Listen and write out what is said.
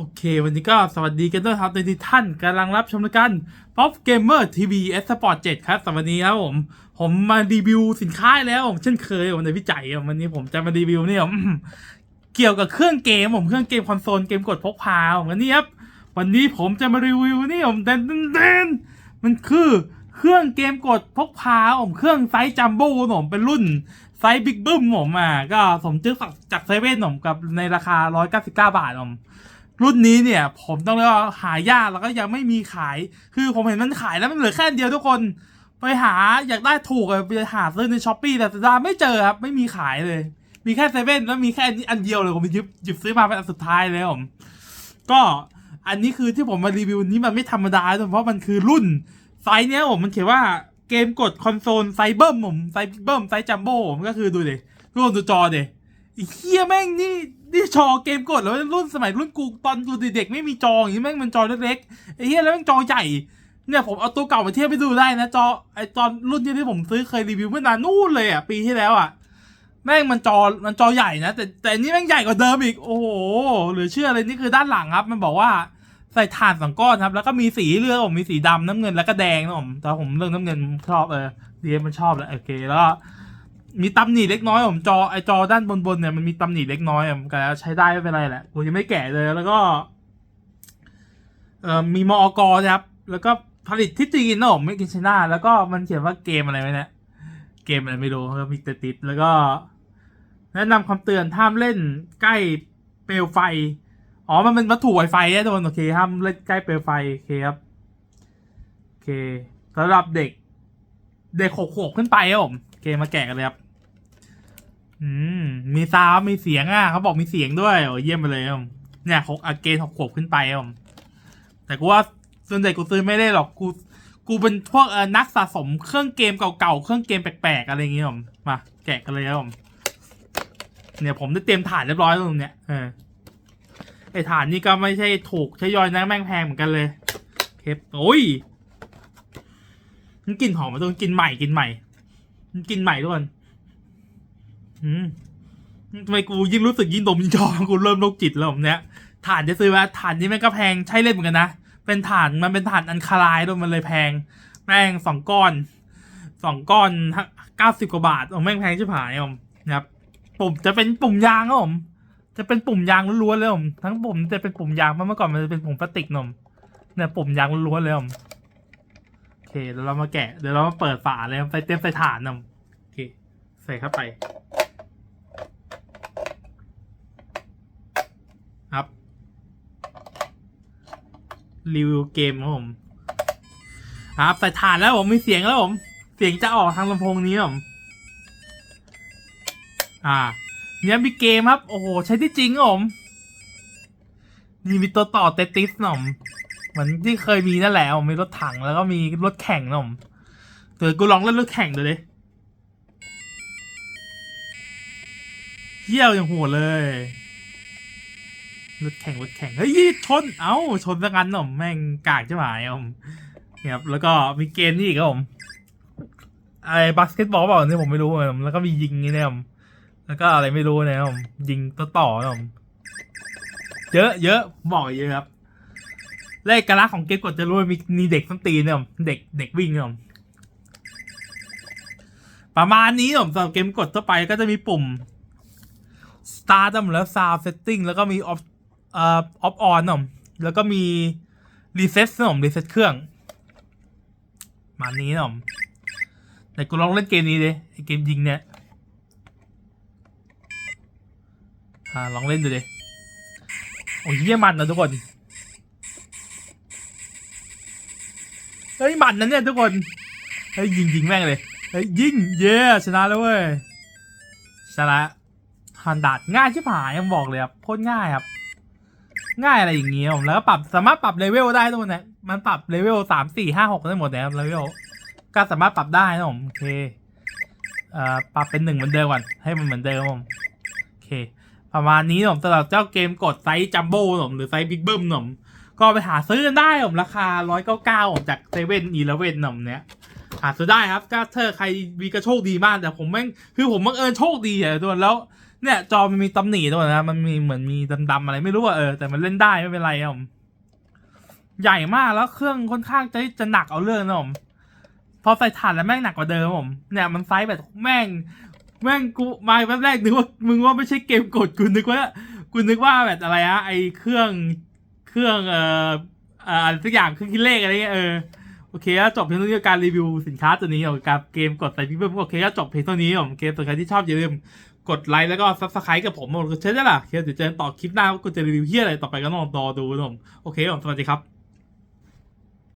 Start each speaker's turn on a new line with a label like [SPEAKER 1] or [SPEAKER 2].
[SPEAKER 1] โอเค วันนี้ก็สวัสดีกันด้วยครับในที่ท่านกำลังรับชมรายการ Pop Gamer TV S Sport 7 ครับสวัสดีครับผม ผมมารีวิวสินค้าแล้วผมเช่นเคยผมในวิจัยอะวันนี้ผมจะมารีวิวเนี่ยผมเกี่ยวกับเครื่องเกมผมเครื่องเกมคอนโซลเกมกดพกพาผมวันนี้ครับวันนี้ผมจะมารีวิวนี่ผมเดนเดนมันคือเครื่องเกมกดพกพาผมเครื่องไซส์จัมโบ้ผมเป็นรุ่นไซส์บิ๊กบึ้มผมอะก็ผมซื้อจากเซเว่นผมกับในราคา 199 บาทผม รุ่นนี้เนี่ยผมต้องเรียกว่าหายากแล้วก็ยังไม่มีขาย คือผมเห็นมันขายแล้วมันเหลือแค่อันเดียวทุกคน ไปหาอยากได้ถูกไปหาซื้อในช้อปปี้แต่สุดท้าไม่เจอครับ ไม่มีขายเลย มีแค่เซเว่นแล้วมีแค่อันนี้อันเดียวเลยผมหยิบหยิบซื้อมาเป็นอันสุดท้ายเลยผมก็อันนี้คือที่ผมมารีวิวนี้มันไม่ธรรมดาด้วยเพราะมันคือรุ่นไซส์เนี้ยผมมันเขียนว่าเกมกดคอนโซลไซเบิร์มผมไซเบิร์มไซจัมโบ้ผมก็คือดูดิทุกคนดูจอดิไอ้เฮียแม่งนี่ นี่จอเกมกดแล้วรุ่นสมัยรุ่นกูตอนกูเด็กๆไม่มีจออย่างนี้แม่งมันจอเล็กๆไอ้เฮียแล้วแม่งจอใหญ่เนี่ยผมเอาตัวเก่ามาเทียบไปดูได้นะจอไอตอนรุ่นที่ที่ผมซื้อเคยรีวิวเมื่อนานนู่นเลยอะปีที่แล้วอะแม่งมันจอมันจอใหญ่นะ แต่แต่นี่แม่งใหญ่กว่าเดิมอีกโอ้โหหลือเชื่อเลยนี่คือด้านหลังครับ มันบอกว่าใส่ถ่านสองก้อนครับ แล้วก็มีสีเลือกผมมีสีดำน้ำเงินแล้วก็แดงนะผมแต่ผมเรื่องน้ำเงินชอบเออดีมันชอบแหละโอเคแล้ว มีตำหนิเล็กน้อยผมจอไอจอด้านบนๆเนี่ยมันมีตำหนิเล็กน้อยผมก็ใช้ได้ไม่เป็นไรแหละผมยังไม่แก่เลยแล้วก็เอ่อมีมอกนะครับ แล้วก็ผลิตที่จีนนะผมไม่กินไชน่าแล้วก็มันเขียนว่าเกมอะไรไว้เนี่ยเกมอะไรไม่รู้แล้วมีแต่ติดแล้วก็ แนะนำคำเตือนห้ามเล่นใกล้เปลวไฟ อ๋อมันเป็นวัตถุไวไฟนะทุกคนโอเคห้ามเล่นใกล้เปลวไฟโอเคครับโอเคสำหรับเด็ก เด็กหกขวบขึ้นไปครับผม เคมาแกะกันเลยครับ อืม มีซาวมีเสียงอะเขาบอกมีเสียงด้วยโอ้เยี่ยมไปเลยครับเนี่ยหกอาเกนหกขวบขึ้นไปครับแต่กูว่าส่วนใหญ่กูซื้อไม่ได้หรอกกู กูเป็นพวกเออนักสะสมเครื่องเกมเก่าๆเครื่องเกมแปลกๆอะไรอย่างเงี้ยผมมาแกะกันเลยครับผมเนี่ยผมได้เตรียมฐานเรียบร้อยแล้วตรงเนี้ยเออไอฐานนี่ก็ไม่ใช่ถูกใช้ย่อยนะแม่งแพงเหมือนกันเลยเคปโอ้ยมันกลิ่นหอมมาตรงกลิ่นใหม่กลิ่นใหม่ กินใหม่ทุกคนอืมทำไมกูยิ่งรู้สึกยิ่งดมยิ่งชอบกูเริ่มโรคจิตแล้วผมเนี้ยถ่านจะซื้อมาถ่านนี้แม่งก็แพงใช่เล่นเหมือนกันนะ เป็นถ่านมันเป็นถ่านอันคาไลายด้วยมันเลยแพง แม่งสองก้อนสองก้อนเก้าสิบกว่าบาทโอ้แม่งแพงชิบหายผมนะครับปุ่มจะเป็นปุ่มยางครับผม จะเป็นปุ่มยางล้วนๆเลยผมทั้งปุ่มจะเป็นปุ่มยางเพราะเมื่อก่อนมันจะเป็นปุ่มพลาสติกนมเนี่ยปุ่มยางล้วนๆเลยผม เคเดี๋ยวเรามาแกะเดี๋ยวเรามาเปิดฝาเลยครับใส่เต็มใส่ฐานนำโอเค ใส่เข้าไป ครับ รีวิวเกมครับผมครับใส่ฐานแล้วผมมีเสียงแล้วผม เสียงจะออกทางลำโพงนี้ครับผมอ่า เนี่ยมีเกมครับ โอ้โห ใช้ที่จริงครับผมนี่มีตัวต่อเตติสหน่อม มือนที่เคยมีนั่นแหละผมมีรถถังแล้วก็มีรถแข่งนะผมเดี๋ยวกูลองเล่นรถแข่งดูดิเยี่ยวอย่างโหดเลยรถแข่งรถแข่งเฮ้ยชน เอ้าชนซะงั้นนะผมแม่งกากใช่ไหมผมเนี่ยครับแล้วก็มีเกมนี่อีกครับผมไอ้บาสเกตบอลเปล่าเนี่ยผมไม่รู้เหมือนกันแล้วก็มียิงนี่เนี่ยผมแล้วก็อะไรไม่รู้นี่ยผมยิงต่อต่อๆนะผมเยอะเยอะบอกเยอะครับ และเอกลักษณ์ของเกมกดจะรู้ว่ามีมีเด็กส้นตีนเนี่ยเด็กเด็กวิ่งเนี่ยประมาณนี้ผมสำหรับเกมกดทั่วไปก็จะมีปุ่ม start แล้ว sound setting แล้วก็มี off เอ่อ off on นะผมแล้วก็มี reset นะผม reset เครื่องมานี้นะผมแต่กูลองเล่นเกมนี้ดิไอเกมยิงเนี่ยอ่าลองเล่นดูดิโอ้ยเยี่ยมันนะทุกคน เฮ้ยมันนะเนี่ยทุกคนเฮ้ยยิงยิงแม่งเลยเฮ้ยยิงเย้ชนะแล้วเว้ยชนะฮันดาดง่ายชิบหายผมบอกเลยครับโคตรง่ายครับ ง่ายอะไรอย่างเงี้ยผมแล้วก็ปรับสามารถปรับเลเวลได้ทุกคนนะมันปรับเลเวลสามสี่ห้าหกได้หมดนะครับเลเวลก็สามารถปรับได้นะผมโอเคเอ่อปรับเป็นหนึ่งเหมือนเดิมก่อนให้มันเหมือนเดิมผมโอเค ประมาณนี้ผมสำหรับเจ้าเกมกดไซส์จัมโบ้ผมหรือไซส์บิ๊กเบิ้มผม ก็ไปหาซื้อกันได้ผมราคา 199ผมจากเซเว่นอีเลเว่นหน่มเนี้ยหาซื้อได้ครับก็ถ้าใครมีกระโชคดีมากแต่ผมแม่งคือผมบังเอิญโชคดีอะทุกคนแล้วเนี่ยจอมันมีตำหนิด้วยนะมันมีเหมือนมีดำๆอะไรไม่รู้อะเออแต่มันเล่นได้ไม่เป็นไรครับผมใหญ่มากแล้วเครื่องค่อนข้างจะจะหนักเอาเรื่องนะผมพอใส่ถ่านแล้วแม่งหนักกว่าเดิมผมเนี่ยมันไซส์แบบแม่ง แม่งกูมาแป๊บแรกนึกว่ามึงว่าไม่ใช่เกมกดกูนึกว่ากูนึกว่าแบบอะไรอะไอเครื่อง รื่องเอ่ออ่ออะไรสักอย่างเครื่องคิดเลขอะไรเงี้ยเออโอเคแล้วจบเพียงเท่านี้กับการรีวิวสินค้าตัวนี้ของกับเกมกดใส่พี่เพิ่มโอเคก็จบเพียงเท่านี้ผมเกมตัวใครที่ชอบอย่าลืมกดไลค์แล้วก็ซับสไครต์กับผมผมก็เช่นได้ล่ะเคเดี๋ยวเจอกันต่อคลิปหน้าว่ากูจะรีวิวเฮียอะไรต่อไปก็ลองรอดูนะผมโอเคผมสวัสดีครับ